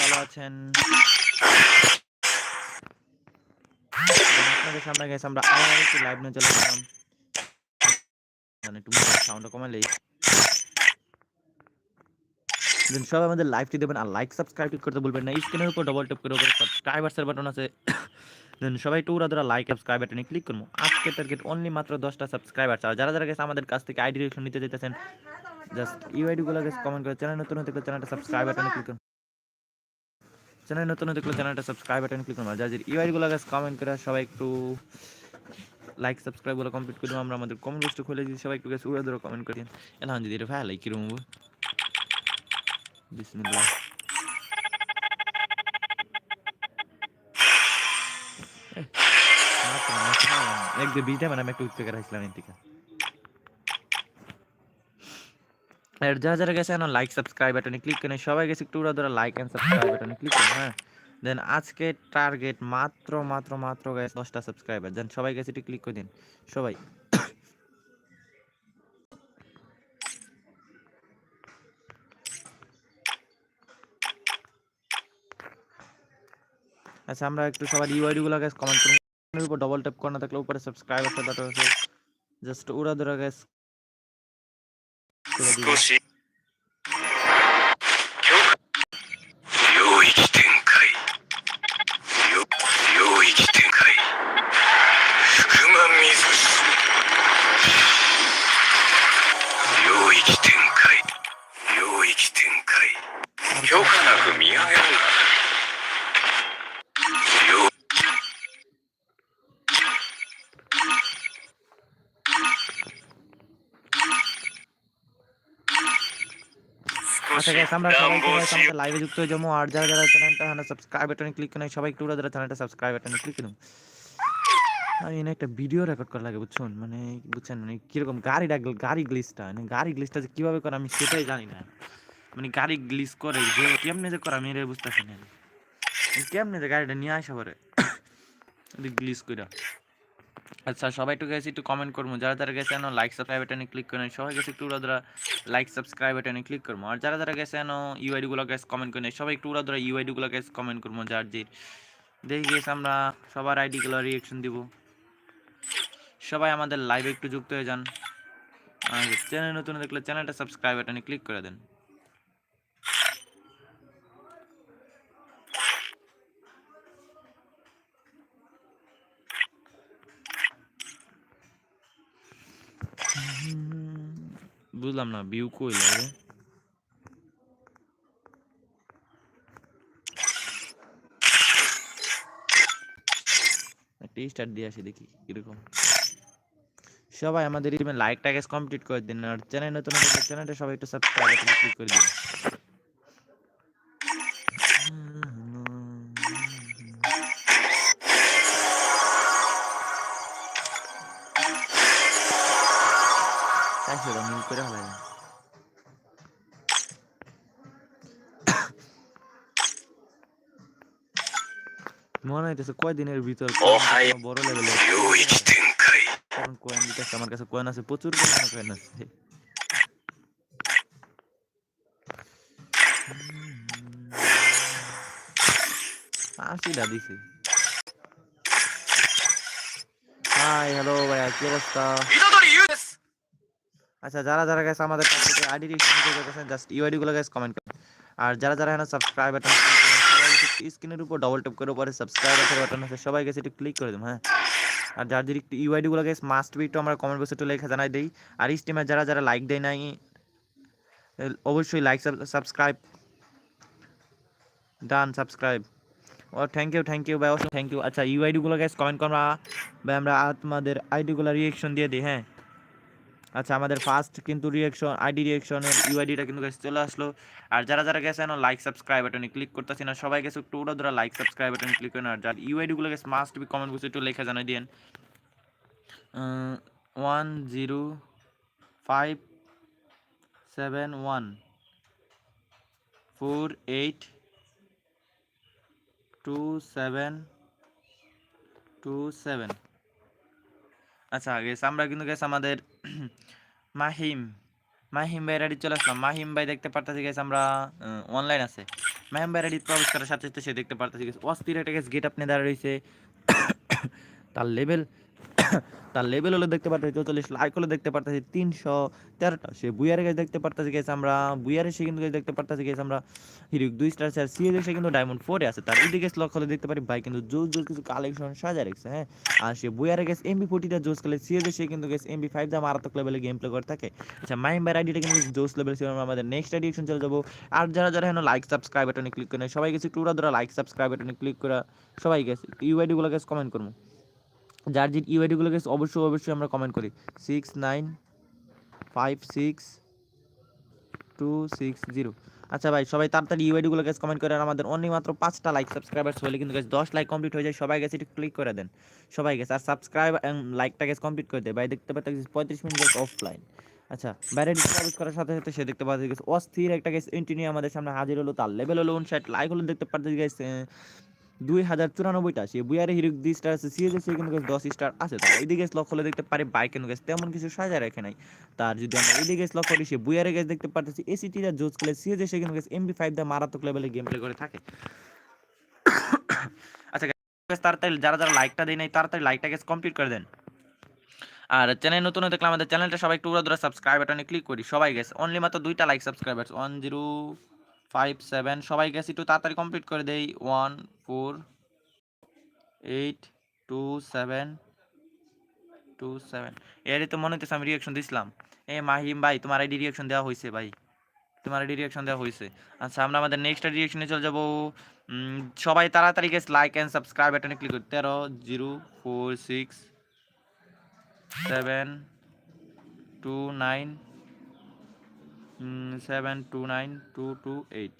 ভালো আছেন। আপনাদের সামনে আমরা আবার একটু লাইভ নিয়ে মানে Then সবাই আমাদের লাইভটি দেবেন আর লাইক সাবস্ক্রাইব করতে বলবেন না। স্ক্রিনের উপর ডবল ট্যাপ করে সাবস্ক্রাইবার্সের বাটন আছে। দেন সবাই একটু উড়া ধরা লাইক সাবস্ক্রাইব বাটনে ক্লিক করব আজকে টার্গেট অনলি মাত্র দশটা সাবস্ক্রাইবার আর যারা যারা গেছে আমাদের কাছ থেকে আইডি ডিরেকশন নিতে যেতেছেন জাস্ট ইউআইডি গুলো গেছে কমেন্ট করে চ্যানেল নতুন হতে চ্যানেলটা সাবস্ক্রাইব বাটনে ক্লিক করুন। চ্যানেল নতুন হতে চ্যানেলটা সাবস্ক্রাইব বাটনে ক্লিক করুন। যাদের ইউআইডি গুলো গেছে কমেন্ট করে সবাই একটু লাইক সাবস্ক্রাইবগুলো কমপ্লিট করে আমরা আমাদের কমেন্ট বক্সটা খুলে দিই। সবাই একটু গেছে উড়া ধরে কমেন্ট করে দিন। এলাম যদি এটা ভালো কিরম বিসমিল্লাহ। এক দু বিটা মানে আমি একটা উঠতে গেছিলাম এর থেকে আর যারা যারা গেছে এখন লাইক সাবস্ক্রাইব বাটনে ক্লিক করে সবাই গেছে একটু ধরে লাইক এন্ড সাবস্ক্রাইব বাটনে ক্লিক করুন হ্যাঁ দেন আজকে টার্গেট মাত্র মাত্র মাত্র গেছে দশটা সাবস্ক্রাইবার দেন সবাই গেছে একটু ক্লিক করে দিন, সবাই আচ্ছা আমরা একটু সবার ইউআইডি গুলো গেছে কমেন্ট করুন উপর ডবল ট্যাপ করা থাকলে উপরে সাবস্ক্রাইব আছে জাস্ট ওরা ধরে গেছে। 少し。থেকে আমরা সবাই আমাদের লাইভে যুক্ত হয়ে জমো আর যারা যারা চ্যানেলটা হ্যাঁ সাবস্ক্রাইব বাটনে ক্লিক করে সবাই একটু যারা চ্যানেলটা সাবস্ক্রাইব বাটনে ক্লিক করুন আমি এনে একটা ভিডিও রেকর্ড করা লাগে বুঝছেন মানে বুঝছেন? মানে কীরকম গাড়িটা গাড়ি গ্লিসটা মানে গাড়ি গ্লিসটা যে কীভাবে করে আমি সেটাই জানি না। মানে গাড়ি গ্লিস করে যে কেমনে যে করে আমি এটা বুঝতেছি না। কেমনে যে গাড়িটা নিয়ে আসা পরে গ্লিস করে আচ্ছা সবাই একটু গেছে একটু কমেন্ট করব যারা যারা গেছে এনো লাইক সাবস্ক্রাইব বাটনে ক্লিক করেন, সবাই গেছে একটু ধরা লাইক সাবস্ক্রাইব বাটনে ক্লিক করব আর যারা যারা গেছে এনো ইউআইডি গুলো গেছে কমেন্ট করেন, সবাই একটু ওরা ধরা ইউআইডি গুলো গেছে কমেন্ট করব যার যে দেখি গেছে আমরা সবার আইডি গুলো রিয়েকশন দিব। সবাই আমাদের লাইভে একটু যুক্ত হয়ে যান। চ্যানেল নতুন দেখলে চ্যানেলটা সাবস্ক্রাইব বাটনে ক্লিক করে দেন। বুঝলাম না ভিউ কই লাগে একটা স্টার্ট দিয়ে আসি দেখি কীরকম। সবাই আমাদের টিমে লাইক ট্যাগেস কমপ্লিট করে দিন, আর চ্যানেল নতুন চ্যানেলটা সবাই একটু সাবস্ক্রাইব করে ক্লিক করে দিন। পাইছিল মিল করে হলাই মনে হইতেছে কয়দিনের ভিতর বড় লেভেলে কয়েন দিতেছে আমার কাছে কয়েন আছে প্রচুর পরিমাণে কয়েন আছে। আশিটা দিছে। হাই হ্যালো ভাইয়া কি অবস্থা? আচ্ছা যারা যারা গেছে আমাদের আইডি করে গেছেন জাস্ট ইউআইডি গুলো গেছে কমেন্ট করুন। আর যারা যারা এখানে সাবস্ক্রাইব বাটন স্ক্রিনের উপর ডবল ট্যাপ করে উপরে সাবস্ক্রাইব বাটন আছে, সবাই গেছে একটু ক্লিক করে দিন হ্যাঁ। আর যাদের একটু ইউআইডি গুলো গেছে মাস্ট বি একটু আমরা কমেন্ট বক্সে একটু লেখা জানাই দেই। আর স্টিমার যারা যারা লাইক দেয় নাই অবশ্যই লাইক সাবস্ক্রাইব ডান সাবস্ক্রাইব ও থ্যাংক ইউ থ্যাংক ইউ ভাই অবশ্যই থ্যাংক ইউ আচ্ছা ইউআইডি গুলো গেছে কমেন্ট ভাই, আমরা তোমাদের আইডি গুলো রিয়েকশন দিয়ে দিই হ্যাঁ। আচ্ছা আমাদের ফার্স্ট কিন্তু রিয়েকশন আইডি রিয়েকশনের ইউআইডিটা কিন্তু guys চলে আসলো। আর যারা যারা গেছে না লাইক সাবস্ক্রাইব বাটনে ক্লিক করতেছি না, সবাই গেছে একটু ওরা ধরা লাইক সাবস্ক্রাইব বাটনে ক্লিক করেন আর যার ইউআইডি গুলো গেছে মাস্ট বি কমেন্ট বক্সে একটু লেখা জানাই দিন one zero five seven one four eight two seven two seven আচ্ছা গেস আমরা কিন্তু গেছে আমাদের মাহিম মাহিম ভাই রেডি চলে আসলাম। মাহিম ভাই দেখতে পারতেছি গেছে আমরা অনলাইন আছে। মাহিম ভাই রেডি প্রবেশ করার সাথে সাথে সে দেখতে পারতেছি গেছে অস্থির একটা গেছে গেট আপনি দাঁড়িয়ে রয়েছে। তার লেভেল তার লেভেল হলে দেখতে পারতেছি, চৌচল্লিশ লাইক হলে দেখতে পারতেছি, তিনশো তেরোটা। সে বুয়ারে গেছে দেখতে পারতেছি গেছে আমরা বুয়ারে সে কিন্তু দেখতে পারতেছি গেছে আমরা হিরুক দুই স্টার স্যার সিএ সে কিন্তু ডায়মন্ড ফোরে আছে। তার এদিকে লক হলে দেখতে পারি, ভাই কিন্তু জোর জোর কিছু কালেকশন সাজা রেখেছে হ্যাঁ? আর সে বুয়ারে গেছে এমবি ফোর্টিটা জোস খেলে সিএ সে কিন্তু গেছে এমবি ফাইভ দা মারাত্মক লেভেলে গেম প্লে করে থাকে। আচ্ছা মাইম ভাই আইডিটা কিন্তু জোস লেভেল ছিল আমাদের নেক্সট এডিশন চলে যাব। আর যারা যারা এখন লাইক সাবস্ক্রাইব বাটনে ক্লিক করে সবাই গেছে একটু ধরা লাইক সাবস্ক্রাইব বাটনে ক্লিক করে, সবাই গেছে ইউআইডি গুলো গেছে কমেন্ট করব যার যে ইউআইডি গুলো গেছে, অবশ্যই অবশ্যই আমরা কমেন্ট করি। Six nine five six two six zero আচ্ছা ভাই, সবাই তাড়াতাড়ি ইউআইডি গুলো গেছে কমেন্ট করে আর আমাদের অনলি মাত্র পাঁচটা লাইক সাবস্ক্রাইবার্স হলে কিন্তু গেছে দশ লাইক কমপ্লিট হয়ে যায়। সবাই গেছে একটু ক্লিক করে দেন। সবাই গেছে আর সাবস্ক্রাইব লাইকটা গেছে কমপ্লিট করে দেয় ভাই, দেখতে পাচ্ছি পঁয়ত্রিশ মিনিট অফলাইন আচ্ছা বাইরে প্রবেশ করার সাথে সাথে সে দেখতে পাচ্ছি গেছে অস্থির একটা গেছে এন্ট্রি নিয়ে আমাদের সামনে হাজির হলো। তার লেভেল হলো উনষাট লাইক হলো দেখতে পাচ্ছি গেছে দুই হাজার চুরানব্বইটা বুয়ারে হিরুক দুই স্টার আছে, সিএজে কিন্তু দশ স্টার আছে তার এইদিকে লক্ষ্য দেখতে পারি বাইক গেছে, তেমন কিছু সাজা নাই। তার যদি আমরা লক্ষ্য করি সে বুয়ারে গেছে দেখতে পারতেছি এসিটিরা জোজ খেলে সে কিন্তু এমবি ফাইভ দা মারাত্মক লেভেলে গেম প্লে করে থাকে। আচ্ছা তাড়াতাড়ি যারা যারা লাইকটা দেয় নাই, তাড়াতাড়ি লাইকটা গেছে কমপ্লিট করে দেন। আর চ্যানেল নতুন হয়ে আমাদের চ্যানেলটা সবাই একটু ধরে সাবস্ক্রাইব বাটনে ক্লিক করি। সবাই গেছে অনলি মাত্র দুইটা like subscribers one zero five seven সবাই গেছে একটু তাড়াতাড়ি কমপ্লিট করে দেই। One four eight two seven two seven এরই তো মনে হচ্ছে আমি রিয়াকশন দিছিলাম। এ মাহিম ভাই, তোমার আইডি রিয়াকশন দেওয়া হয়েছে ভাই। তোমার আইডি রিয়াকশন দেওয়া হয়েছে আচ্ছা আমরা আমাদের নেক্সট রিয়াকশনে চলে যাব। সবাই তাড়াতাড়ি গেছে লাইক অ্যান্ড সাবস্ক্রাইব বাটনে ক্লিক করি। তেরো, zero four six seven two nine seven two nine two two eight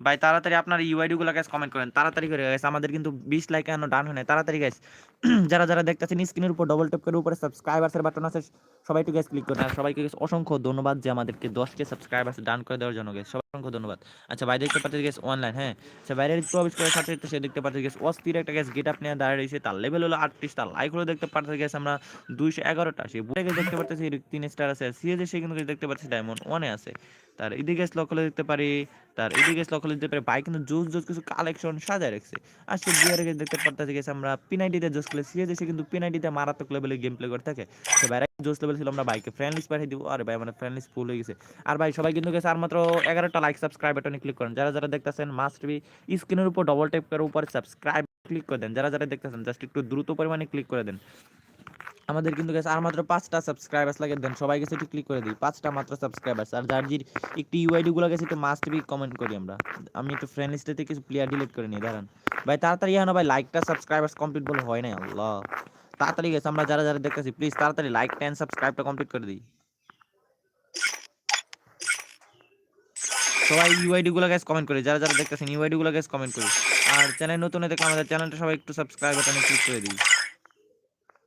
ভাই, তাড়াতাড়ি আপনার ইউআইডিগুলো গ্যাস কমেন্ট করেন। তাড়াতাড়ি করে গেছে আমাদের কিন্তু বিশ লাইক কেন ডান হয় না তাড়াতাড়ি গেছে যারা যারা দেখতেছেন স্ক্রিনের উপর ডবল ট্যাপ করে উপরে সাবস্ক্রাইবার্সের বাটন আছে, সবাই একটু গ্যাস ক্লিক করেন। আর সবাইকে অসংখ্য ধন্যবাদ যে আমাদেরকে দশকে সাবস্ক্রাইবার্স ডান করে দেওয়ার জন্য গেছে সবাই অসংখ্য ধন্যবাদ। আচ্ছা ভাই দেখতে পাচ্ছি গেছে অনলাইন হ্যাঁ? আচ্ছা বাইরে প্রবেশ করে সাথে সে দেখতে পাচ্ছি গেছে অস্থির একটা গ্যাস গেট আপনি দাঁড়িয়ে রয়েছে। তার লেভেল হলো আটত্রিশ, তার লাইক হলো দেখতে পাচ্ছি গেছে আমরা দুইশো এগারোটা। সে বুড়ে গেছে দেখতে পাচ্ছি তিন স্টার আছে। সিএজে সে কিন্তু দেখতে পাচ্ছি ডায়মন্ড ওয়ানে আছে। তার এদিকে লক হলে দেখতে পারি, তার এদিকে লক হলে দেখতে পারি। বাইক কিন্তু জোস জোস কিছু কালেকশন সাজায় রাখছে। সে বিয়ারে দেখতে পারতেছি গেছে আমরা পিনাইটিতে জোস খেলে সিএজে এসে কিন্তু পেনাল্টিতে মারাত্মক লেভেলে গেম প্লে করে থাকে। তো ভাই জোস লেভেল ছিল, আমরা বাইকে ফ্রেন্ড লিস্ট পাঠিয়ে দিব। আর ভাই মানে ফ্রেন্ড লিস্ট ফুল হয়ে গেছে। আর ভাই, সবাই কিন্তু গেছে আর মাত্র এগারোটা লাইক সাবস্ক্রাইব বাটনে ক্লিক করেন। যারা যারা দেখতেছেন মাস্ট বি স্ক্রিনের উপর ডবল ট্যাপ করে, উপর সাবস্ক্রাইব ক্লিক করে দেন। যারা যারা দেখতেছেন জাস্ট একটু দ্রুত পরিমাণে ক্লিক করে দেন। আমাদের কিন্তু গেছে আর মাত্র পাঁচটা সাবস্ক্রাইবার্স লাগে, দেন সবাই গেছে একটু ক্লিক করে দিই। পাঁচটা মাত্র সাবস্ক্রাইবার্স আর যার জির একটু ইউআইডি গুলো গেছে একটু মাস্ট বি কমেন্ট করি আমরা। আমি একটু ফ্রেন্ড লিস্টে থেকে কিছু প্লেয়ার ডিলিট করে নিই, দাঁড়ান। ভাই, তাড়াতাড়ি হ্যাঁ ভাই লাইকটা সাবস্ক্রাইবার্স কমপ্লিট বলে হয় না আল্লাহ। তাড়াতাড়ি গেছে আমরা যারা যারা দেখতেছি প্লিজ তাড়াতাড়ি লাইক টেন সাবস্ক্রাইবটা কমপ্লিট করে দিই। সবাই ইউআইডি গুলো গ্যাস কমেন্ট করি, যারা যারা দেখতেছেন ইউআইডি গুলো গ্যাস কমেন্ট করি। আর চ্যানেল নতুন হয়ে আমাদের চ্যানেলটা সবাই একটু সাবস্ক্রাইব বাটনে ক্লিক করে দিই।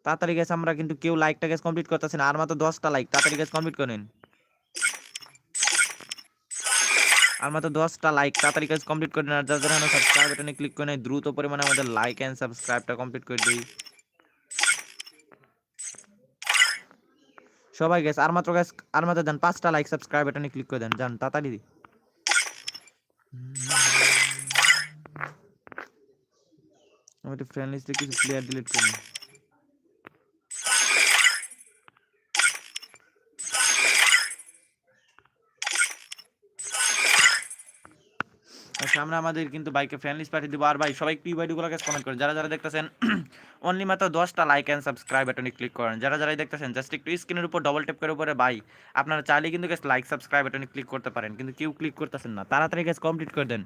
তাড়াতাড়ি গেছে আমরা কিন্তু কেউ লাইকটা গ্যাস কমপ্লিট করতেছি না, আর মাত্র দশটা লাইক তাড়াতাড়ি গ্যাস কমপ্লিট করেন আর মাত্র দশটা লাইক তাড়াতাড়ি কাজ কমপ্লিট করে আর যারা যারা সাবস্ক্রাইব বাটনে ক্লিক করে নেয় দ্রুত পরিমাণে আমাদের লাইক অ্যান্ড সাবস্ক্রাইবটা কমপ্লিট করে দিই। সবাই গেছে আর মাত্র গ্যাস আর মাত্র দেন পাঁচটা লাইক সাবস্ক্রাইব বাটনে ক্লিক করে দেন, যান, তাড়াতাড়ি দিই। আমি ফ্রেন্ড লিস্টে কিছু প্লেয়ার ডিলিট করি আমরা আমাদের কিন্তু বাইকে ফ্রেন্ড লিস্ট পাঠিয়ে দিব। আর ভাই, সবাই একটু কাছে কমেন্ট করেন। যারা যারা দেখতেছেন অনলি মাত্র দশটা লাইক অ্যান্ড সাবস্ক্রাইব বাটনে ক্লিক করেন। যারা যারা দেখতেছেন জাস্ট একটু স্ক্রিনের উপর ডবল ট্যাপ করে উপরে, ভাই, আপনারা চাইলে কিন্তু গেছে লাইক সাবস্ক্রাইব বাটনে ক্লিক করতে পারেন। কিন্তু কেউ ক্লিক করতেছেন না। তাড়াতাড়ি গেছে কমপ্লিট করে দেন।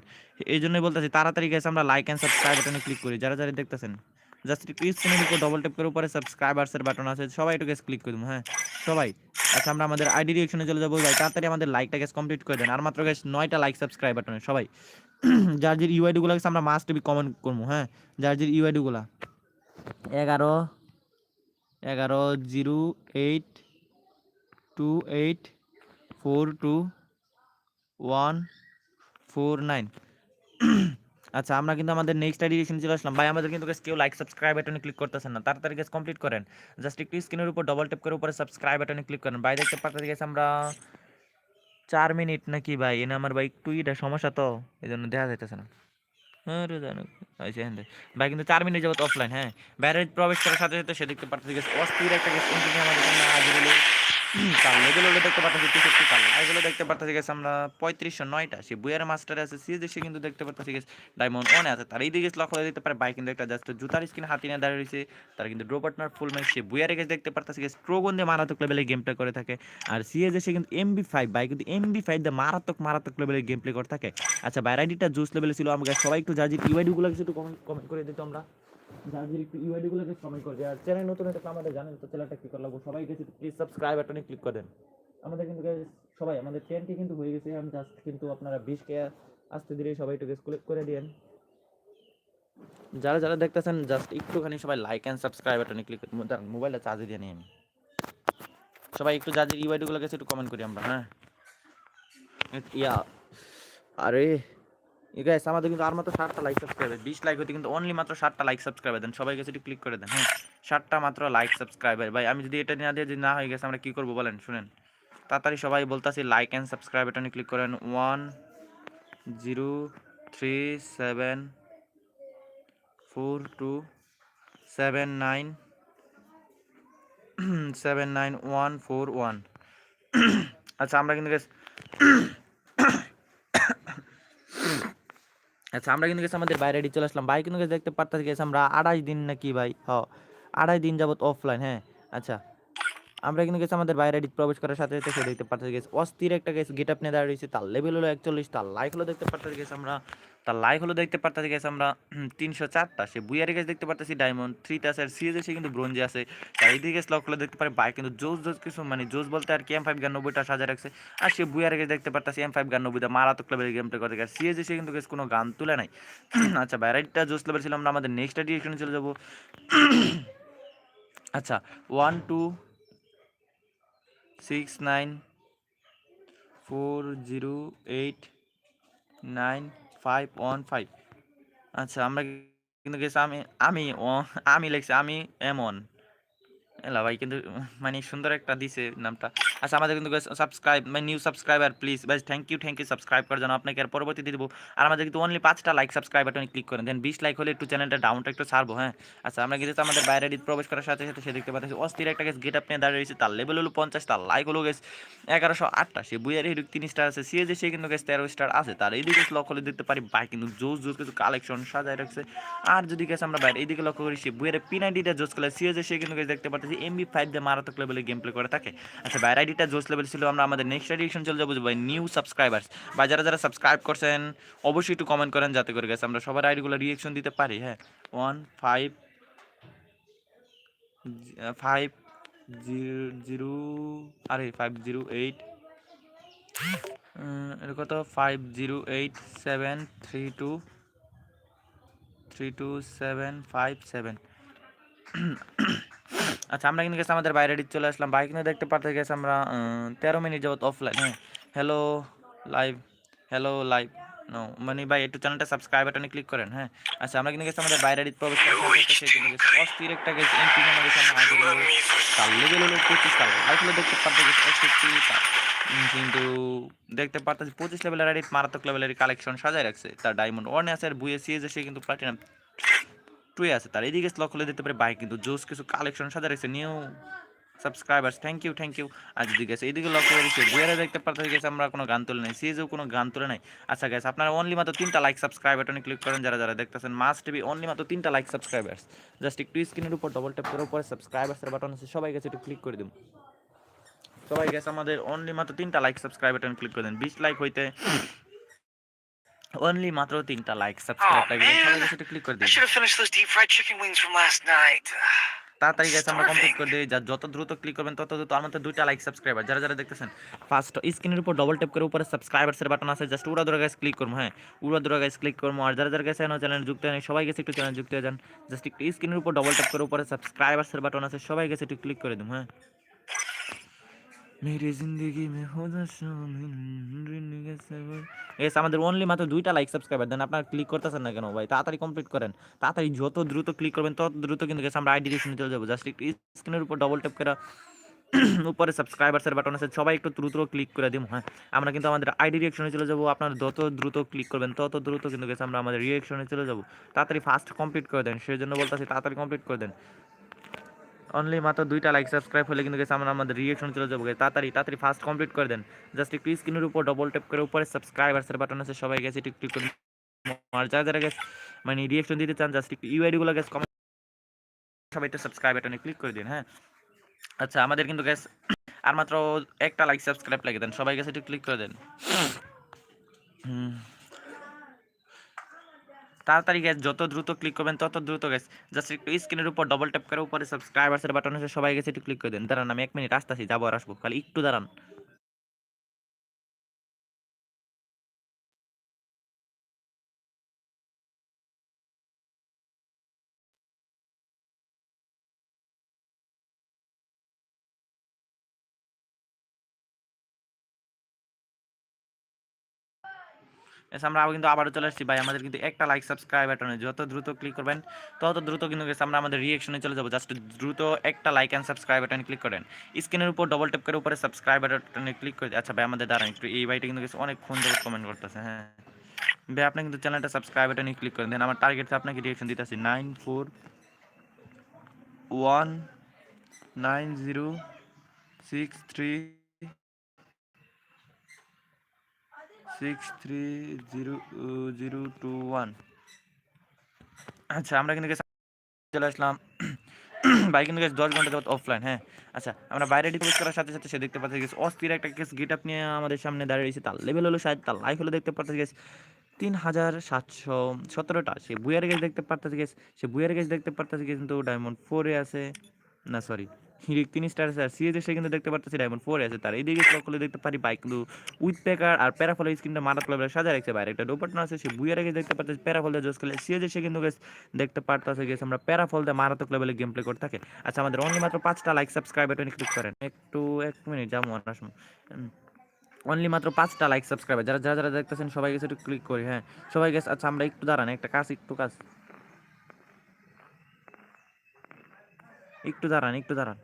এই জন্যই বলতেছি, তাড়াতাড়ি গেছে আমরা লাইক অ্যান্ড সাবস্ক্রাইব বাটনে ক্লিক করি। যারা যারা দেখতেছেন জাস্ট একটু স্ক্রিনের উপর ডবল ট্যাপ করে উপরে সাবস্ক্রাইবার্সের বাটন আছে, সবাই একটু গ্যাস ক্লিক করে দেবো হ্যাঁ। সবাই আচ্ছা আমরা আমাদের আইডি রিয়েকশনে চলে যাব। ভাই, তাড়াতাড়ি আমাদের লাইকটা গ্যাস কমপ্লিট করে দেন। আর মাত্র গ্যাস নয়টা লাইক সাবস্ক্রাইব বাটনে সবাই। যার যে ইউআইডি গুলো আছে, আমরা মাস্ট বি কমেন্ট করব হ্যাঁ? যার যে ইউআইডি গুলা। এগারো এগারো, zero eight two eight four two one four nine আচ্ছা আমরা কিন্তু আমাদের নেক্সট এডিশন চলে আসলাম। ভাই, আমাদের কিন্তু কেউ লাইক সাবস্ক্রাইব বাটনে ক্লিক করতেছেন না। তাড়াতাড়ি গেছে কমপ্লিট করেন। জাস্ট একটু স্ক্রিনের উপর ডবল ট্যাপ করে উপরে সাবস্ক্রাইব বাটনে ক্লিক করেন। ভাই, দেখতে পাচ্ছি গেছে আমরা চার মিনিট নাকি ভাই? এনে আমার ভাই একটু এটা সমস্যা তো এই জন্য দেখা যাইতেছে না। ভাই, কিন্তু চার মিনিট যাবত অফলাইন হ্যাঁ? বাইরে প্রবেশ করার সাথে সাথে সে দেখতে পারতেছে অস্থির একটা গেস্ট আমাদের লেভেল হলে দেখতে পারতেছি তেষট্টি তার লাইগুলো দেখতে পারতেছি গেছে আমরা পঁয়ত্রিশশো নয়টা। সে বুয়ার মাস্টারে আছে সিএস কিন্তু দেখতে পারতেছি গেছে ডায়মন্ড ওয়ানে আছে। তার এই দিকে করে দিতে পারে ভাই কিন্তু একটা জাস্ট জুতার স্কিন হাতি নিয়ে দাঁড়িয়ে রয়েছে। তার কিন্তু ড্রো ফুল ম্যাচ সে বুয়ারে গেছে দেখতে পারতেছি গেছে স্ট্রোগন দিয়ে মারাত্মক লেভেলে গেম প্লে করে থাকে। আর সিএস সে কিন্তু এমবি ফাইভ ভাই কিন্তু এমবি ফাইভ দিয়ে মারাত্মক মারাত্মক লেভেলে গেম প্লে করে থাকে। আচ্ছা বাইরাইডিটা জুস লেভেলে ছিল, আমাকে সবাই একটু যা যে ইউআইডিগুলো কিছু একটু কমেন্ট করে দিত আমরা। যাদের একটু ইউআইডিগুলো কিছু কমেন্ট করে আর চ্যানেল নতুন একটা আমাদের জানেন তো চ্যানেলটা কি করে সবাই কিছু প্লিজ সাবস্ক্রাইব বাটনে ক্লিক করে দেন। আমাদের কিন্তু সবাই, আমাদের টেনটি কিন্তু হয়ে গেছে, আমি জাস্ট কিন্তু আপনারা বিশ কে আসতে ধীরে সবাই একটু ক্লিক করে দিয়েন। যারা যারা দেখতেছেন জাস্ট একটুখানি সবাই লাইক অ্যান্ড সাবস্ক্রাইব বাটনে ক্লিক দাঁড়ান মোবাইলটা চার্জে দিয়ে নিই আমি। সবাই একটু যাদের ইউআইডিগুলো গেছে একটু কমেন্ট করি আমরা হ্যাঁ? ইয়া, আরে গাইস আমাদের কিন্তু আর মাত্র ষাটটা লাইক সাবস্ক্রাইবার বিশ লাইক হতে কিন্তু অনলি মাত্র ষাটটা লাইক সাবস্ক্রাইবার দেন। সবাই গেছে ক্লিক করে দেন। হ্যাঁ ষাটটা মাত্র লাইক সাবস্ক্রাইবার ভাই, আমি যদি এটা না দিয়ে যদি না হয়ে গেছে, আমরা কি করব বলেন? শুনেন। তাড়াতাড়ি সবাই বলতাছি লাইক অ্যান্ড সাবস্ক্রাইব বাটনে ক্লিক করেন। One zero three seven four two seven nine seven nine one four one আচ্ছা আমরা কিন্তু আচ্ছা আমরা কিন্তু গেছি আমাদের বাইরে চলে আসলাম। ভাই, কিন্তু দেখতে পারতেছি গেছি আমরা আড়াই দিন নাকি ভাই? হ, আড়াই দিন যাবত অফলাইন হ্যাঁ? আচ্ছা। আমরা কিন্তু গেছি আমাদের বাইরে প্রবেশ করার সাথে সাথে সে দেখতে পারতেছি গেছি অস্থির একটা গেছে গেট আপ নিয়ে দাঁড়িয়ে রয়েছে, তার লেভেল হলো একচল্লিশ, তার লাইক হলো দেখতে পারতেছি গেছি আমরা, তার লাইক হলো দেখতে পারতেছি গেছি আমরা তিনশো চারটা, সে বুয়ারে গেছে দেখতে পারতেছি ডায়মন্ড থ্রিতে আছে, আর সিএস সে কিন্তু ব্রোঞ্জে আছে তার এইদিকে লক হলে দেখতে পারে বাইক কিন্তু জোস জোস কিছু মানে জোস বলতে আর কি এম ফাইভ গান নব্বইটা সাজা রাখছে, আর সে বুয়ারে গেছে দেখতে পারতেছি এম ফাইভ গান নব্বইটা মারাত্মক লেভেলের গেম প্লে করতে গেছে সিএস সে কিন্তু গেছে কোনো গান তুলে নাই আচ্ছা বাইরাইটটা জোস লেভেল ছিল আমরা, আমাদের নেক্সট ডিরেকশনে চলে যাব আচ্ছা one two six nine four zero eight nine five one five আচ্ছা আমরা কিন্তু গেছি আমি আমি আমি লিখছি, আমি এমন। এলা ভাই কিন্তু মানে সুন্দর একটা দিছে নামটা। আচ্ছা আমাদের কিন্তু সাবস্ক্রাইব মানে নিউ সাবস্ক্রাইবার প্লিজ ভাই thank you thank you subscribe করার জন্য আপনাকে আর পরবর্তীতে দিব। আর আমাদের কিন্তু অনলি পাঁচটা লাইক সাবস্ক্রাইব বাটনে ক্লিক করেন দেন বিশ লাইক হলে একটু চ্যানেলটা ডাউনটা একটু ছাড়বো হ্যাঁ? আচ্ছা আমরা কিন্তু আমাদের বাইরে এডিট প্রবেশ করার সাথে সাথে সে দেখতে পাচ্ছি অস্থির একটা গেছে গেট আপ নিয়ে দাঁড়িয়ে রয়েছে, তার লেভেল হলো পঞ্চাশ, তার লাইক হলো গেছে এগারোশো আটটা, সে বুয়ের হিরুক তিন স্টার আছে সিএজে সে কিন্তু গেছে তেরো স্টার আছে, তার এইদিকে লক্ষ্য হলে দেখতে পারি বাই কিন্তু জোস জোস কিছু কালেকশন সাজায় রাখছে। আর যদি গেছে আমরা বাইরে এইদিকে লক্ষ্য করি, সে বুয়ের পিন আইডিটা জোস করলে সিএজে সে কিন্তু গেছে দেখতে পাচ্ছি এমবি ফাইভ দিয়ে মারাত্মক লেভেলে গেম প্লে করে থাকে। আচ্ছা বাইরে আইডিটা জোস লেভেল ছিল, আমরা আমাদের নেক্সট এডিশন চলে যাব ভাই নিউ সাবস্ক্রাইবার্স বা যারা যারা সাবস্ক্রাইব করছেন, অবশ্যই একটু কমেন্ট করেন যাতে করে গেছে আমরা সবার আইডিগুলো রিয়েকশন দিতে পারি হ্যাঁ। One five five zero zero আরে ফাইভ জিরো এইট এটা কত? Five zero eight seven three two three two seven five seven আচ্ছা আমরা কিন্তু গেছে আমাদের বাইরে চলে আসলাম। বাইক নিয়ে দেখতে পারতে গেছে আমরা তেরো মিনিট যাবত অফলাইন হ্যাঁ hello live hello live no মানে ভাই একটু চ্যানেলটা সাবস্ক্রাইব বাটনে ক্লিক করেন হ্যাঁ? আচ্ছা আমরা কিন্তু গেছি আমাদের বাইরে কিন্তু অস্থির একটা পঁচিশ দেখতে পারতে গেছে কিন্তু দেখতে পারতেছি পঁচিশ লেভেলের এডিট মারাত্মক লেভেলের কালেকশন সাজায় রাখছে। তার ডায়মন্ড ওয়ান আছে আর বুয়ে সিএস সে কিন্তু প্লাটিনাম টুয়ে আছে। তার এদিকে স্লক হলে দিতে পারে বাইক কিন্তু জোস কিছু কালেকশন সাজা রাখছে new subscribers thank you thank you আর যদি গেছে এইদিকে লক্ষ্য করেছি বুয়ারে দেখতে পারতে গেছে আমরা কোনো গান তুলে নাই সিজেও কোনো গান তুলে নাই। আচ্ছা গেছে আপনারা অনলি মাত্র তিনটা লাইক সাবস্ক্রাইব বাটনে ক্লিক করেন, যারা যারা দেখতেছেন মাস্ট টিভি অনলি মাত্র তিনটা লাইক সাবস্ক্রাইবার্স জাস্ট একটু স্ক্রিনের উপর ডবল ট্যাপ করে উপরে সাবস্ক্রাইবার্সের বাটন আছে, সবাই গেছে একটু ক্লিক করে দিন সবাই গেছে আমাদের অনলি মাত্র তিনটা লাইক সাবস্ক্রাইব বাটন ক্লিক করে দেন। বিশ লাইক হইতে অনলি মাত্র তিনটা লাইক সাবস্ক্রাইব লাগবে সবাই একটু ক্লিক করে I দিন। should have finished those deep fried chicken wings from last night. তাড়াতাড়ি গেছে আমরা কমপ্লিট করে দিই। যা যত দ্রুত ক্লিক করবেন তত দ্রুত মধ্যে দুইটা লাইক সাবস্ক্রাইবার যারা যারা দেখতেছেন ফার্স্ট স্ক্রিনের উপর ডবল ট্যাপ করে উপরে সাবস্ক্রাইবার্সের বাটন আছে। জাস্ট উড়া দুরা গাইস ক্লিক করব হ্যাঁ। উড়া দুরা গাইস ক্লিক করব। আর যারা যারা গেছে চ্যানেল যুক্ত হয় সবাই গেছে একটু চ্যানেল যুক্ত হয়ে যান। জাস্ট একটু স্ক্রিনের উপর ডবল ট্যাপ করে উপরে সাবস্ক্রাইবার্সের বাটন আছে। সবাই গেছে একটু ক্লিক করে দিন হ্যাঁ। মেরি জিন্দগি মে শামিল এস আমাদের অনলি মাত্র দুইটা লাইক সাবস্ক্রাইবার দেন আপনারা ক্লিক করতেছেন না কেন ভাই? তাড়াতাড়ি কমপ্লিট করেন। তাড়াতাড়ি যত দ্রুত ক্লিক করবেন, তত দ্রুত কিন্তু গেছে আমরা আইডি ডিরেকশনে চলে যাব। জাস্ট একটু স্ক্রিনের উপর ডবল ট্যাপ করে উপরে সাবস্ক্রাইবার্সের বাটন আছে। সবাই একটু দ্রুত ক্লিক করে দিন হ্যাঁ? আমরা কিন্তু আমাদের আইডি রিয়েকশনে চলে যাব। আপনারা যত দ্রুত ক্লিক করবেন, তত দ্রুত কিন্তু গেছে আমরা আমাদের রিয়েকশনে চলে যাব। তাড়াতাড়ি ফাস্ট কমপ্লিট করে দেন। সেই জন্য বলতেছি তাড়াতাড়ি কমপ্লিট করে দেন। অনলি মাত্র দুইটা লাইক সাবস্ক্রাইব হলে কিন্তু গেছে আমরা আমাদের রিয়েকশন চলে যাব তাড়াতাড়ি তাড়াতাড়ি ফাস্ট কমপ্লিট করে দেন। জাস্ট একটু স্ক্রিনের উপর ডবল ট্যাপ করে উপরে সাবস্ক্রাইবার্সের বাটন আছে, সবাই গেছে একটু ক্লিক করে আর যারা যারা গেছে মানে রিয়েকশন দিতে চান জাস্ট একটু ইউআইডি গুলো গেছে কমেন্ট সবাই একটু সাবস্ক্রাইব বাটনে ক্লিক করে দিন হ্যাঁ? আচ্ছা আমাদের কিন্তু গ্যাস আর মাত্র একটা লাইক সাবস্ক্রাইব লাগে দেন। সবাই গেছে একটু ক্লিক করে দেন। হুম। তাড়াতাড়ি গ্যাস যত দ্রুত ক্লিক করবেন, তত দ্রুত গ্যাস জাস্ট একটু স্ক্রিনের উপর ডবল ট্যাপ করে, উপরে সাবস্ক্রাইবার্সের বাটন আছে, সবাই গেছে একটু ক্লিক করে দেন। দাঁড়ান, আমি এক মিনিট আসতেছি, যাব আর আসব। খালি একটু দাঁড়ান। আমরা কিন্তু আবারও চলে আসছি। ভাই, আমাদের কিন্তু একটা লাইক সাবস্ক্রাইব বাটনে যত দ্রুত ক্লিক করবেন, তত দ্রুত কিন্তু গেছে আমরা আমাদের রিয়েকশনে চলে যাব। জাস্ট দ্রুত একটা লাইক অ্যান্ড সাবস্ক্রাইব বাটনে ক্লিক করেন। স্ক্রিনের উপর ডবল ট্যাপ করে উপরে সাবস্ক্রাইব বাটনে ক্লিক করে আচ্ছা ভাই, আমাদের দাঁড়ান একটু। এই ভাইটা কিন্তু গেছে অনেকক্ষণ ধরে কমেন্ট করতেছে হ্যাঁ। ভাই, আপনি কিন্তু চ্যানেলটা সাবস্ক্রাইব বাটনে ক্লিক করে দেন আমার টার্গেট আপনাকে রিয়েকশন দিতেছি। Nine four one nine zero six three six three zero zero two one আচ্ছা আমরা কিন্তু চলে আসলাম। ভাই কিন্তু দশ ঘণ্টা যাবত অফলাইন হ্যাঁ? আচ্ছা আমরা বাইরে ডিপোজ করার সাথে সাথে সে দেখতে পাচ্ছি গেছে অস্থির একটা কেস গেট আপ নিয়ে আমাদের সামনে দাঁড়িয়ে রয়েছে। তার লেভেল হলো শায়দ তার লাইফ হলো দেখতে পাচ্ছি গেছে তিন হাজার সাতশো সতেরোটা। সে বুয়ার গেছ দেখতে পারতেছে গেছে সে বুয়ার গেছ দেখতে পারতেছে কিন্তু ডায়মন্ড ফোরে আছে। না সরি হিরিক তিন স্টার আছে, আর সিএজে সে কিন্তু দেখতে পারতেছি ডায়মন্ড ফোর আছে তার। এইদিকে স্লক করলে দেখতে পারি বাইক কিন্তু উইথ প্যাকার আর প্যারাফল স্ক্রিনটা মারাত লেভেলে সাজা রাখছে বাইরে। একটা ডোপাটনা আছে, সে বুয়ার গেছ দেখতে পারতেছে প্যারাফল জোস খেলে। সিএজে সে কিন্তু গেছে দেখতে পারতেছে গেছে আমরা প্যারাফল দিয়ে মারাত্মক লেভেলে গেম প্লে করে থাকে। আচ্ছা আমাদের অনলি মাত্র পাঁচটা লাইক সাবস্ক্রাইব বাটনে ক্লিক করেন। একটু, এক মিনিট যাব আসুন। অনলি মাত্র পাঁচটা লাইক সাবস্ক্রাইবার যারা যারা যারা দেখতেছেন, সবাই গেছে একটু ক্লিক করি হ্যাঁ। সবাই গেছে আচ্ছা আমরা একটু দাঁড়ান, একটা কাজ, একটু কাজ। একটু দাঁড়ান একটু দাঁড়ান।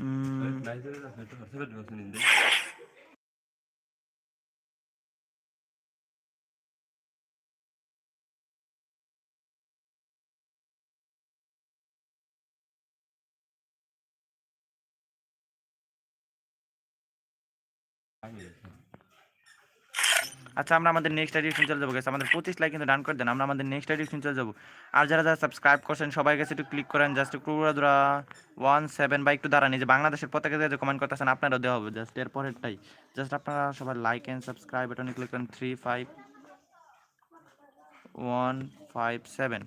음. 아, 나이 들어서 별도 벌써 들었었는데. আচ্ছা আমরা আমাদের নেক্সট এডিশন চলে যাব গেছে আমাদের পঁচিশ লাইক কিন্তু ডান করে দেন, আমরা আমাদের নেক্সট এডিশন চলে যাব। আর যারা যারা সাবস্ক্রাইব করছেন, সবাই কাছে একটু ক্লিক করেন জাস্ট একটু দুরা ওয়ান সেভেন বা একটু দাঁড়ান। যে বাংলাদেশের পতাকা যে কমেন্ট করতেছেন, আপনারাও দেওয়া হবে জাস্ট এর পরেরটাই। জাস্ট আপনারা সবাই লাইক অ্যান্ড সাবস্ক্রাইব বাটনে ক্লিক করেন three five one five seven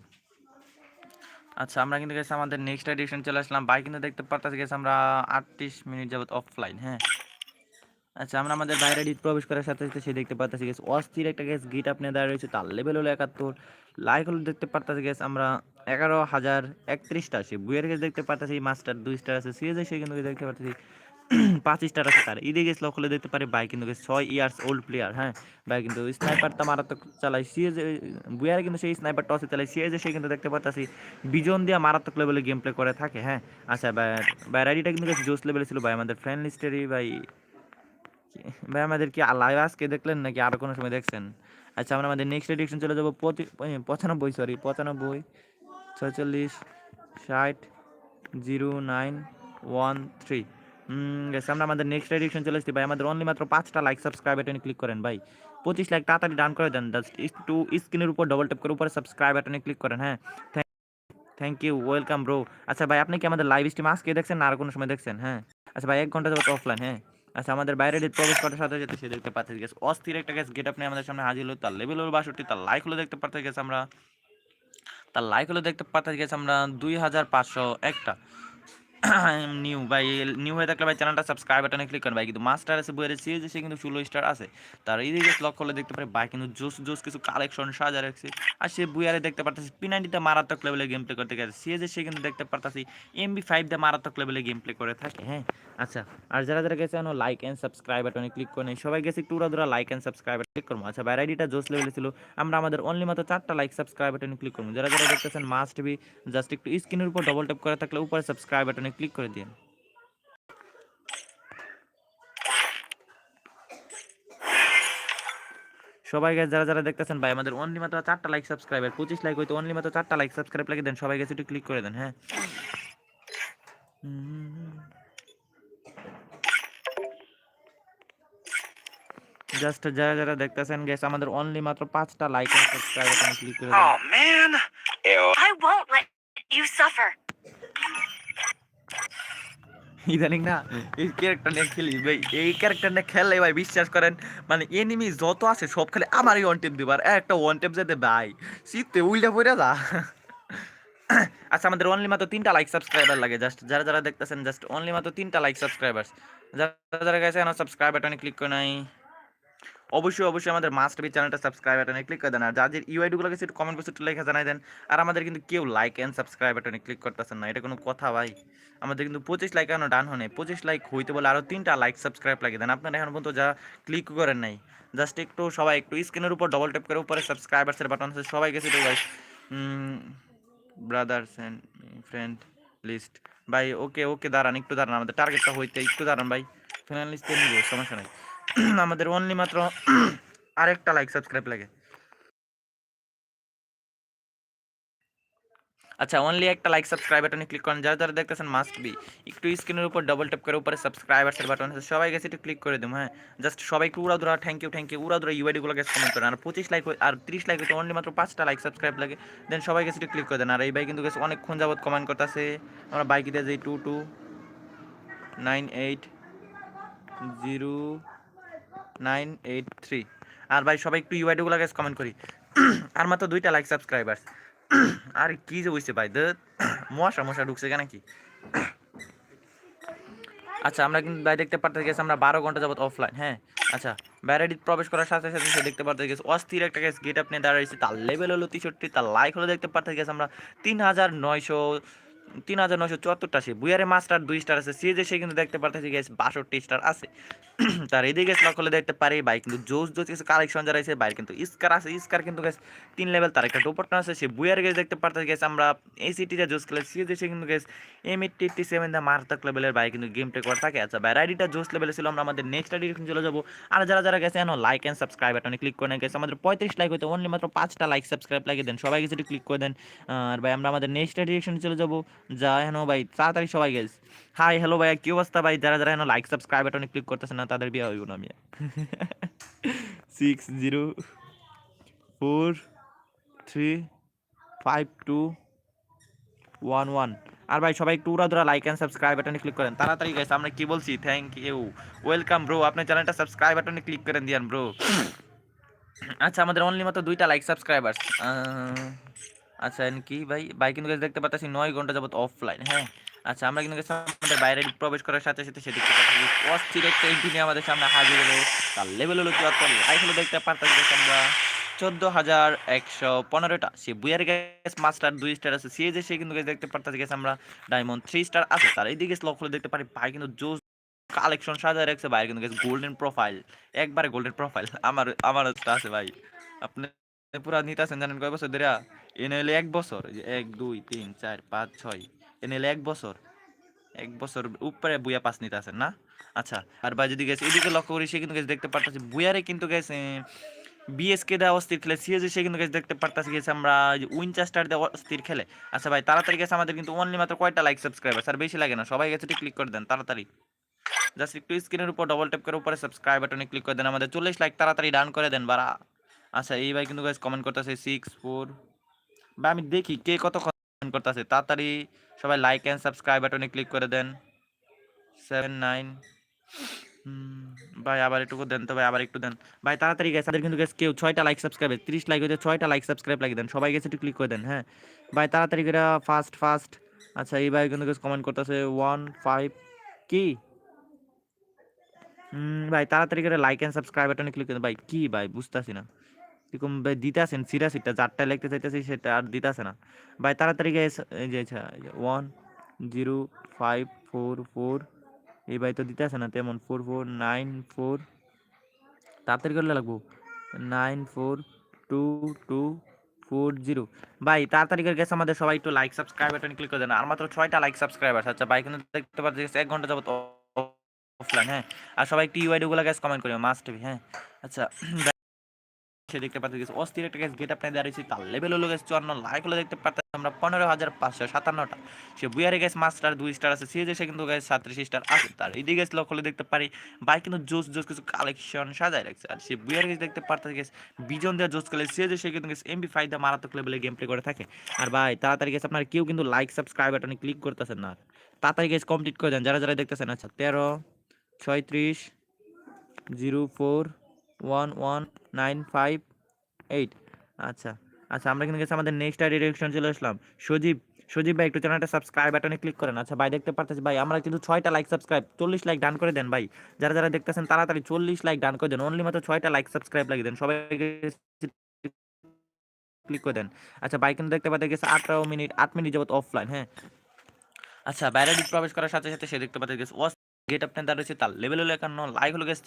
আচ্ছা আমরা কিন্তু গেছে আমাদের নেক্সট এডিশন চলে আসলাম। বাইক কিন্তু দেখতে পারতেছি গেছে আমরা আটত্রিশ মিনিট যাবত অফলাইন হ্যাঁ। আচ্ছা আমরা আমাদের বাইরে এডিট প্রবেশ করার সাথে সাথে সে দেখতে পারতেছি গেছে অস্থির একটা গ্যাস গিট আপনি দাঁড়িয়ে রয়েছে, তার লেভেল হলো একাত্তর। লাইক হলো দেখতে পারতেছি গেছে আমরা এগারো হাজার একত্রিশটা আছে। বুয়ের গেছে দেখতে পারতেছি মাস্টার দুই স্টার আছে সিএজে সে কিন্তু দেখতে পারতেছি, পাঁচ স্টার আছে তার। ইদে গেছে লক হলে দেখতে পারি বাই কিন্তু ছয় ইয়ার্স ওল্ড প্লেয়ার হ্যাঁ? বাই কিন্তু স্নাইপারটা মারাত্মক চালাই সিএজে বুয়ারে কিন্তু সেই স্নাইপার টসে চালাই সিএজে সে কিন্তু দেখতে পারতেছি, বিজন দিয়ে মারাত্মক লেভেলে গেম প্লে করে থাকে হ্যাঁ? আচ্ছা বাই রাইডিটা কিন্তু জোস লেভেলে ছিল, ভাই, আমাদের ফ্রেন্ড লিস্টেরই ভাই ভাই আমাদের কি লাইভ আজকে দেখলেন নাকি? আরও কোনো সময় দেখছেন? আচ্ছা আমরা আমাদের নেক্সট এডিকশন চলে যাব পঁচি- এ, পঁচানব্বই সরি পঁচানব্বই ছয়চল্লিশ ষাট জিরো নাইন ওয়ান থ্রি। গেছে আমরা আমাদের নেক্সট এডিকশন চলে এসেছি ভাই আমাদের অনলি মাত্র পাঁচটা লাইক সাবস্ক্রাইব বাটনে ক্লিক করেন ভাই। পঁচিশ লাখ তাড়াতাড়ি ডান করে দেন। জাস্ট একটু স্ক্রিনের উপর ডবল ট্যাপ করে উপরে সাবস্ক্রাইব বাটনে ক্লিক করেন হ্যাঁ? থ্যাংক ইউ ওয়েলকাম ব্রো আচ্ছা ভাই আপনি কি আমাদের লাইভ স্ট্রিম আজকে দেখছেন না আর কোনো সময় দেখছেন হ্যাঁ? আচ্ছা ভাই এক ঘণ্টা যাবত অফলাইন হ্যাঁ? আচ্ছা আমাদের বাইরে প্রবেশ করার সাথে সাথে সে দেখতে পাচ্ছে গেছে অস্থির একটা গ্যাস গেট আপ আপনি আমাদের সামনে হাজির হলো, তার লেভেল হলো বাষট্টি, তার লাইক হলো দেখতে পারতে গেছে আমরা। তার লাইক হলো দেখতে পারতে গেছে আমরা দুই হাজার পাঁচশো একটা। নিউ ভাই নিউ হয়ে থাকলে ভাই চ্যানেলটা সাবস্ক্রাইব বাটনে ক্লিক করেন ভাই, কিন্তু মাস্টার আছে, বইয়ের সিরিজ সে কিন্তু ষোলো স্টার আছে। তার এইদিকে লক করলে দেখতে পারে, ভাই, কিন্তু জোস জোস কিছু কালেকশন সাজা রাখছে। আর সে বুয়ারে দেখতে পারতেছি পিনাইটিতে মারাত্মক লেভেলে গেম প্লে করতে গেছে। সিএজে সে কিন্তু দেখতে পারতেছি ফাইভ দিয়ে মারাত্মক লেভেলে গেম প্লে করে থাকে হ্যাঁ? আচ্ছা আর যারা যারা গেছে লাইক অ্যান্ড সাবস্ক্রাইব বাটনে ক্লিক করে সবাই গেছে একটু উড়া লাইক অ্যান্ড সাবস্ক্রাইব ক্লিক করব। আচ্ছা ভাই আইডিটা জোস লেভেলে ছিল, আমরা আমাদের অনলি মাত্র চারটা লাইক সাবস্ক্রাইব বাটনে ক্লিক করব। যারা যারা দেখতেছেন মাস্ট বি জাস্ট একটু স্ক্রিনের উপর ডবল ট্যাপ করে থাকলে উপরে সাবস্ক্রাইব বাটনে ক্লিক করে দিন। সবাই গেছে যারা যারা দেখতেছেন ভাই আমাদের অনলি মাত্র চারটা লাইক সাবস্ক্রাইবার পঁচিশ লাইক হইতো অনলি মাত্র চারটা লাইক সাবস্ক্রাইব লাগিয়ে দেন সবাই গেছে একটু ক্লিক করে দেন হ্যাঁ। জাস্ট যারা যারা দেখতেছেন গেছে আমাদের অনলি মাত্র পাঁচটা লাইক সাবস্ক্রাইব ক্লিক করে দেন। ইদানিং না এই ক্যারেক্টার নিয়ে খেলি ভাই এই ক্যারেক্টার নিয়ে খেললে ভাই বিশ্বাস করেন মানে এনিমি যত আছে সব খালি আমারই ওয়ান টেপ দিবার একটা ওয়ান টেপ যেতে ভাই শীতে উল্টা পড়ে যা। আচ্ছা আমাদের অনলি মাত্র তিনটা লাইক সাবস্ক্রাইবার লাগে জাস্ট যারা যারা দেখতেছেন জাস্ট অনলি মাত্র তিনটা লাইক সাবস্ক্রাইবার যারা যারা গেছে সাবস্ক্রাইব বাটনে ক্লিক করে নাই। অবশ্যই অবশ্যই আমাদের মাস্ট বি চ্যানেলটা সাবস্ক্রাইব বাটনে ক্লিক করে দেন। আর যাদের ইউআইডিগুলো গেছে একটু কমেন্ট বক্সে একটু লেখা জানাই দেন। আর আমাদের কিন্তু কেউ লাইক এন্ড সাবস্ক্রাইব বাটনে ক্লিক করতেছেন না। এটা কোনো কথা ভাই। আমাদের কিন্তু পঁচিশ লাইক এখনও ডান হনে পঁচিশ লাইক হইতে বলে আরও তিনটা লাইক সাবস্ক্রাইব লাগিয়ে দেন। আপনারা এখন পর্যন্ত যা ক্লিক করেন নাই জাস্ট একটু সবাই একটু স্ক্রিনের উপর ডবল ট্যাপ করে উপরে সাবস্ক্রাইবার্সের বাটন আছে। সবাই গেছে তো ভাই ব্রাদার্স অ্যান্ড ফ্রেন্ড লিস্ট ভাই ওকে ওকে দাঁড়ান, একটু দাঁড়ান। আমাদের টার্গেটটা হইতে একটু দাঁড়ান ভাই। ফ্রেন্ড লিস্টে নিব, সমস্যা নাই। আমাদের অনলি মাত্র আরেকটা লাইক সাবস্ক্রাইব লাগে। আচ্ছা অনলি একটা লাইক সাবস্ক্রাইব বাটনে ক্লিক করেন। যারা যারা দেখতেছেন মাস্ট বি একটু স্ক্রিনের উপর ডবল ট্যাপ করে উপরে সাবস্ক্রাইবার্সের বাটন আছে সবাই গেছে একটু ক্লিক করে দিম হ্যাঁ। জাস্ট সবাইকে উড়া দুরা থ্যাংক ইউ থ্যাংক ইউ উড়া দুরা ইউআইডি গুলো গেছে কমেন্ট করেন। আর পঁচিশ লাইক আর তিরিশ লাইক হইতে অনলি মাত্র পাঁচটা লাইক সাবস্ক্রাইব লাগে। দেন সবাই গেছে একটু ক্লিক করে দেন। আর এই ভাই কিন্তু গেছে অনেকক্ষণ যাবত কমেন্ট করতেছে। আমরা বাইক দিয়ে যাই two two nine eight zero nine eight three. আর ভাই, সবাই একটু ইউআইডি গুলো গেছে কমেন্ট করি। আর মাত্র দুইটা লাইক সাবস্ক্রাইবার্স আর, কি যে পাই দে। মশা মশা ঢুকছে কেন কি? আচ্ছা আমরা কিন্তু ভাই দেখতে পারতে গেছি আমরা বারো ঘণ্টা যাবত অফলাইন হ্যাঁ? আচ্ছা বাইরে প্রবেশ করার সাথে সাথে সে দেখতে পারতে গেছি অস্থির একটা গেছে গেট আপ নিয়ে দাঁড়িয়েছে তার লেভেল হলো তেষট্টি, তার লাইক হলো দেখতে পারতে গেছি আমরা তিন হাজার নয়শো তিন হাজার নয়শো চুয়াত্তরটা সে বুয়ারে মাস্টার দুই স্টার আছে। সিএজে সে কিন্তু দেখতে পারতেছি গেছে বাষট্টি স্টার আছে। তার এদিকে লক করলে দেখতে পারি বাইক কিন্তু জোস জোস কিছু কালেকশন যারা আছে বাইক কিন্তু স্কার আছে। স্কার কিন্তু গেছে তিন লেভেল তার একটা টোপরটা আছে। সে বুয়ারে গেছে দেখতে পারতে গেছে আমরা এই সিটিতে জোস খেলে, সিএজে সে কিন্তু গেছে এম এইটটি এইটটি সেভেন দা মারাত্মক লেভেলের বাইক কিন্তু গেম প্লে করা থাকে। আচ্ছা ভাই রাইডিটা জোস লেভেলে ছিল, আমরা আমাদের নেক্সট আইডি চলে যাব। আর যারা যারা গেছে এখন লাইক অ্যান্ড সাবস্ক্রাইব বাটনে ক্লিক করে গেছে আমাদের পঁয়ত্রিশ লাইক হইতে অনলি মাত্র পাঁচটা লাইক সাবস্ক্রাইব লাগিয়ে দেন। সবাই গেছে ক্লিক করে দেন আর ভাই, আমরা আমাদের নেক্সট ডিরেকশনে চলে যাব। যা হেন ভাই, তাড়াতাড়ি সবাই গেছে হাই হ্যালো ভাই কি অবস্থা ভাই? যারা যারা হেন লাইক সাবস্ক্রাইব বাটনে ক্লিক করতেছে না, তাদের বিয়ে হইব না আমি। Six zero four three five two one one আর ভাই, সবাই একটু উড়া দুরা লাইক অ্যান্ড সাবস্ক্রাইব বাটনে ক্লিক করেন। তাড়াতাড়ি গেছে আমরা কি বলছি? থ্যাংক ইউ ওয়েলকাম ব্রো আপনার চ্যানেলটা সাবস্ক্রাইব বাটনে ক্লিক করেন দিয়ান ব্রো আচ্ছা আমাদের অনলি মাত্র দুইটা লাইক সাবস্ক্রাইবার্স আচ্ছা কি? ভাই ভাই কিন্তু দেখতে পাচ্ছি নয় ঘণ্টা যাবত অফলাইন হ্যাঁ? আচ্ছা আমরা কিন্তু বাইরে প্রবেশ করার সাথে সাথে সে দেখতে পাচ্ছি নিয়ে আমাদের সামনে হাজির হলো। তার লেভেল হলো চুয়াত্তর হলো দেখতে পারতেছি আমরা চোদ্দ হাজার একশো পনেরোটা। সে বুয়ার গ্যাস মাস্টার দুই স্টার আছে সিএজে সে কিন্তু দেখতে পারতেছি গেছে আমরা ডায়মন্ড থ্রি স্টার আছে। তার এইদিকে লক হলে দেখতে পারি, ভাই কিন্তু জোস কালেকশন সাজায় রাখছে। ভাই কিন্তু গোল্ডেন প্রোফাইল একবারে গোল্ডেন প্রোফাইল আমার আমার আছে ভাই। আপনি পুরা নিতে আছেন জানেন কয় বছর ধরে? এনে এক বছর। এক, দুই, তিন, চার, পাঁচ, ছয়। এনে এক বছর। এক বছর উপরে বুয়া পাস নিতে আছেন না? আচ্ছা আর ভাই যদি গেছে, এদিকে লক্ষ্য করি, সে কিন্তু গেছে দেখতে পারতেছি বুয়ারে কিন্তু গেছে বিএসকে দেওয়া অস্থির খেলে সিএসি সে কিন্তু গেছে দেখতে পারতেছি, গেছে আমরা উইনচাস্টার দেওয়া অস্থির খেলে। আচ্ছা ভাই, তাড়াতাড়ি গেছে, আমাদের কিন্তু অনলি মাত্র কয়টা লাইক সাবস্ক্রাইবার স্যার বেশি লাগে না, সবাই গেছে ক্লিক করে দেন, তাড়াতাড়ি। জাস্ট একটু স্ক্রিনের উপর ডবল ট্যাপ করে, উপরে সাবস্ক্রাইব বাটনে ক্লিক করে দেন, আমাদের চল্লিশ লাইক তাড়াতাড়ি ডান করে দেন বারা আচ্ছা এই ভাই কিন্তু গাইজ কমেন্ট করতেছে সিক্স ফোর বা আমি দেখি কে কত কমেন্ট করতেছে। তাড়াতাড়ি সবাই লাইক অ্যান্ড সাবস্ক্রাইব বাটনে ক্লিক করে দেন। সেভেন নাইন ভাই, আবার একটু দেন তো ভাই, আবার একটু দেন। ভাই, তাড়াতাড়ি গেছে তাদের কিন্তু গেছে কেউ ছয়টা লাইক সাবস্ক্রাইব তিরিশ লাইক হয়েছে ছয়টা লাইক সাবস্ক্রাইব লাগিয়ে দেন। সবাই গেছে একটু ক্লিক করে দেন হ্যাঁ। ভাই, তাড়াতাড়ি করে ফাস্ট ফাস্ট আচ্ছা এই ভাই কিন্তু কমেন্ট করতেছে ওয়ান ফাইভ কি? ভাই, তাড়াতাড়ি করে লাইক এন্ড সাবস্ক্রাইব বাটনে ক্লিক করুন ভাই, কি ভাই, বুঝতেছি না। এরকম ভাই দিতে আসেন সিরিয়াস এটা যারটা লিখতে চাইতেছি সেটা আর দিতে আসে না। ভাই তাড়াতাড়ি গিয়ে যে one zero five four four এই ভাই তো দিতে আসে না তেমন ফোর ফোর নাইন ফোর তাড়াতাড়ি করলে লাগবো। Nine four two two four zero ভাই তাড়াতাড়ি করে গেছে আমাদের সবাই, একটু লাইক সাবস্ক্রাইব বাটনে ক্লিক করে দেন। আর মাত্র ছয়টা লাইক সাবস্ক্রাইবার আচ্ছা ভাই কিন্তু দেখতে পাচ্ছি, এক ঘণ্টা যাবত অফলাইন হ্যাঁ। আর সবাই একটু ইউআইডি গুলো গ্যাস কমেন্ট করি মাস্ট বি হ্যাঁ। আচ্ছা দেখতে পাচ্ছি গেছে অস্থির একটা গ্যাস গেট আপনার দাঁড়িয়েছি, তার লেভেল হলো গেছে চুয়ান্ন লাইক হলো দেখতে পাচ্ছি আমরা পনেরো হাজার পাঁচশো সাতান্নটা। সে বুয়ারে গেছে মাস্টার দুই স্টার আছে সিএজে সে কিন্তু গেছে সাতত্রিশ স্টার আছে তার এদিকে গেছে লক্ষ্য হলে দেখতে পারি বাইক কিন্তু জোস জোস কিছু কালেকশন সাজায় রাখছে। আর সে বুয়ারে গেছে দেখতে পারতে গেছে বিজন দেওয়া জোস খেলে সিএজে সে কিন্তু গেছে এমবি ফাইভ দা মারাত্মক লেভেলে গেম প্লে করে থাকে। আর ভাই, তাড়াতাড়ি গেছে আপনার কেউ কিন্তু লাইক সাবস্ক্রাইব বাটনে ক্লিক করতেছেন না। তাড়াতাড়ি গেছে কমপ্লিট করে দেন, যারা যারা দেখতেছেন আচ্ছা তেরো, ছয়ত্রিশ, zero four one one nine five eight আচ্ছা আচ্ছা আমরা কিন্তু গেছি আমাদের নেক্সট ডিরেকশন চলে আসলাম। সজীব সজীব ভাই, একটু চ্যানেলটা সাবস্ক্রাইব বাটনে ক্লিক করেন। আচ্ছা ভাই, দেখতে পারতেছি, ভাই, আমরা কিন্তু ছয়টা লাইক সাবস্ক্রাইব চল্লিশ লাইক ডান করে দেন, ভাই। যারা যারা দেখতেছেন, তাড়াতাড়ি চল্লিশ লাইক ডান করে দেন। অনলি মাত্র ছয়টা লাইক সাবস্ক্রাইব লাগিয়ে দেন। সবাইকে ক্লিক করে দেন। আচ্ছা ভাই, কিন্তু দেখতে পাতে গেছে আঠারো মিনিট, আট মিনিট যাবত অফলাইন হ্যাঁ। আচ্ছা বাইরে প্রবেশ করার সাথে সাথে সে দেখতে পাতে গেছে ওয়াস গেট আপনার দাঁড়িয়েছে তার লেভেল হলো একান্ন লাইক হলো গেছে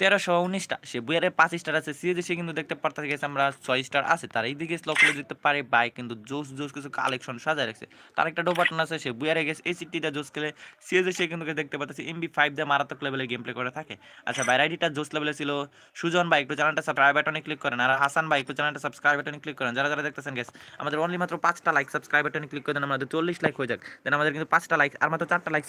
তেরোশো উনিশটা। সে বুয়ারে পাঁচ স্টার আছে সিএজে সে কিন্তু দেখতে পারতে গেছে আমরা ছয় স্টার আছে, তার এইদিকে লক্ষ্য দেখতে পারি বাইক কিন্তু জোস জোস কিছু কালেকশন সাজায় রাখছে। তার একটা ডোবাটন আছে, সে বুয়ারে গেছে, এই সিটিটা জোস খেলে সিএজে সে কিন্তু দেখতে পাচ্ছি এমবি ফাইভ দিয়ে মারাত্মক লেভেলে গেম প্লে করে থাকে। আচ্ছা বাইর রাইডিটা জোস লেভেলে ছিল, সুজন ভাই, একটু চ্যানেলটা সাবস্ক্রাইব বাটনে ক্লিক করেন, আর হাসান ভাই, একটু চ্যানেলটা সাবস্ক্রাইব বাটনে ক্লিক করেন। যারা যারা দেখতেছেন গেছে আমাদের অনলি মাত্র পাঁচটা লাইক সাবস্ক্রাইব বাটনে ক্লিক করে দেন, আমাদের চল্লিশ লাইক হয়ে যাক। দেন আমাদের কিন্তু পাঁচটা লাইক আর মাত্র চারটা লাইক